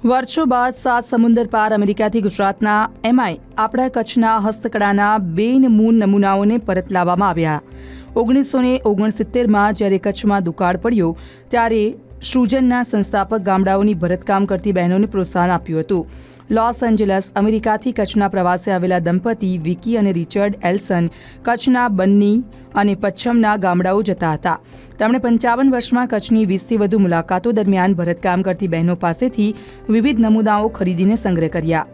વર્ષો બાદ સાત સમુંદર પાર અમેરિકાથી ગુજરાતના એમઆઈ આપણા કચ્છના હસ્તકળાના બેનમૂન નમૂનાઓને પરત લાવવામાં આવ્યા. ઓગણીસો ને ઓગણસિત્તેરમાં જ્યારે કચ્છમાં દુકાળ પડ્યો, ત્યારે સૃજનના સંસ્થાપક ગામડાઓની ભરતકામ કરતી બહેનોને પ્રોત્સાહન આપ્યું હતું. લોસ એન્જલસ, અમેરિકાથી કચ્છના પ્રવાસે આવેલા દંપતી વિકી અને રિચર્ડ એલ્સન કચ્છના બન્ની અને પચ્છમના ગામડાઓ જતા હતા. તેમણે પંચાવન વર્ષમાં કચ્છની વીસથી વધુ મુલાકાતો દરમિયાન ભરતકામ કરતી બહેનો પાસેથી વિવિધ નમૂનાઓ ખરીદીને સંગ્રહ કર્યા.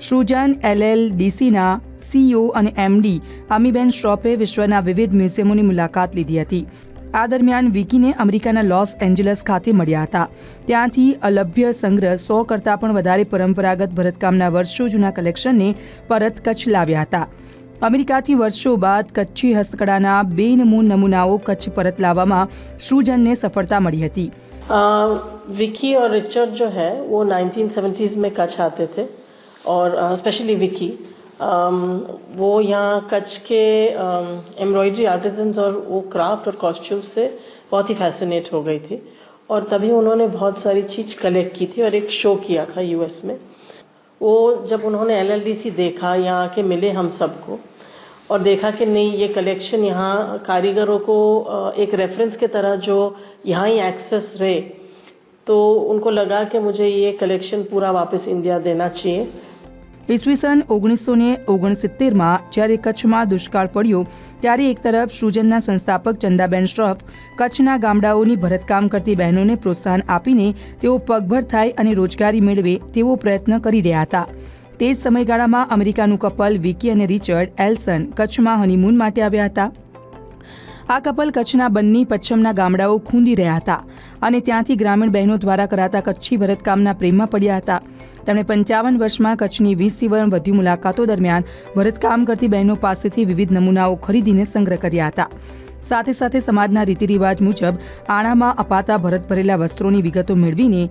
સૃજન એલએલડીસીના સીઈઓ અને એમડી અમીબેન શ્રોપે વિશ્વના વિવિધ મ્યુઝિયમોની મુલાકાત લીધી હતી. આ દરમિયાન વિકીને અમેરિકાના લોસ એન્જલસ ખાતે મળ્યા હતા ત્યાંથી અલભ્ય સંગ્રહ સો કરતાં પણ વધારે પરંપરાગત ભરતકામના વર્ષો જૂના કલેક્શનને પરત કચ્છ લાવ્યા હતા અમેરિકાથી વર્ષો બાદ કચ્છી હસ્તકળાના બેનમૂન નમૂનાઓ કચ્છ પરત લાવવામાં સૃજનને સફળતા મળી હતી अ, विकी और रिचर्ड जो है वो 1970s में कच्छ आते थे और स्पेशली विकी अम, वो यहाँ कच्छ के एम्ब्रॉयडरी आर्टिजन्स और वो क्राफ्ट और कॉस्ट्यूम से बहुत ही फैसिनेट हो गई थी। और तभी उन्होंने बहुत सारी चीज़ कलेक्ट की थी और एक शो किया था यूएस में। वो जब उन्होंने एलएलडीसी देखा, यहाँ आके मिले हम सबको और देखा कि नहीं, ये कलेक्शन यहाँ कारीगरों को एक रेफरेंस के तरह जो यहाँ ही एक्सेस रहे तो उनको लगा कि मुझे ये कलेक्शन पूरा वापस इंडिया देना चाहिए। ઈસવીસન ઓગણીસો ને ઓગણસિત્તેરમાં જ્યારે કચ્છમાં દુષ્કાળ પડ્યો, ત્યારે એક તરફ સૃજનના સંસ્થાપક ચંદાબેન શ્રોફ કચ્છના ગામડાઓની ભરતકામ કરતી બહેનોને પ્રોત્સાહન આપીને તેઓ પગભર થાય અને રોજગારી મેળવે તેવો પ્રયત્ન કરી રહ્યા હતા. તે જ સમયગાળામાં અમેરિકાનું કપલ વિકી અને રિચર્ડ એલ્સન કચ્છમાં હનીમૂન માટે આવ્યા હતા. આ કપલ કચ્છના બન્ની પચ્છમના ગામડાઓ ખૂંદી રહ્યા હતા અને ત્યાંથી ગ્રામીણ બહેનો દ્વારા કરાતા કચ્છી ભરતકામના પ્રેમમાં પડ્યા હતા. તેમણે પંચાવન વર્ષમાં કચ્છની વીસથી પણ વધુ મુલાકાતો દરમિયાન ભરતકામ કરતી બહેનો પાસેથી વિવિધ નમૂનાઓ ખરીદીને સંગ્રહ કર્યા હતા. સાથે સાથે સમાજના રીતિરિવાજ મુજબ આણામાં અપાતા ભરત ભરેલા વસ્ત્રોની વિગતો મેળવીને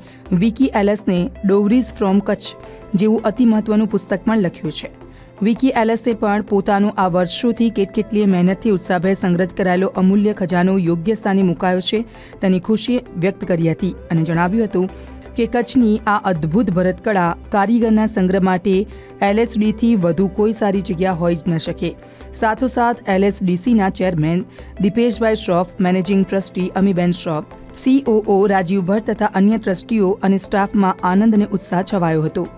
વિકી એલસને ડોવરીઝ ફ્રોમ કચ્છ જેવું અતિ મહત્વનું પુસ્તક પણ લખ્યું છે. વિકી એલસે પણ પોતાનું આ વર્ષોથી કેટકેટલીય મહેનતથી ઉત્સાહભેર સંગ્રહ કરાયેલો અમૂલ્ય ખજાનો યોગ્ય સ્થાને મુકાયો છે તેની ખુશી વ્યક્ત કરી હતી અને જણાવ્યું હતું કે કચ્છની આ અદ્ભુત ભરતકળા કારીગરના સંગ્રહ માટે એલએસડીથી વધુ કોઈ સારી જગ્યા હોઈ જ ન શકે. સાથોસાથ એલએસડીસીના chairman Dipeshbhai Shroff, managing trustee Amiben Shroff, COO Rajiv Bhatt તથા અન્ય ટ્રસ્ટીઓ અને સ્ટાફમાં આનંદ અને ઉત્સાહ છવાયો હતો.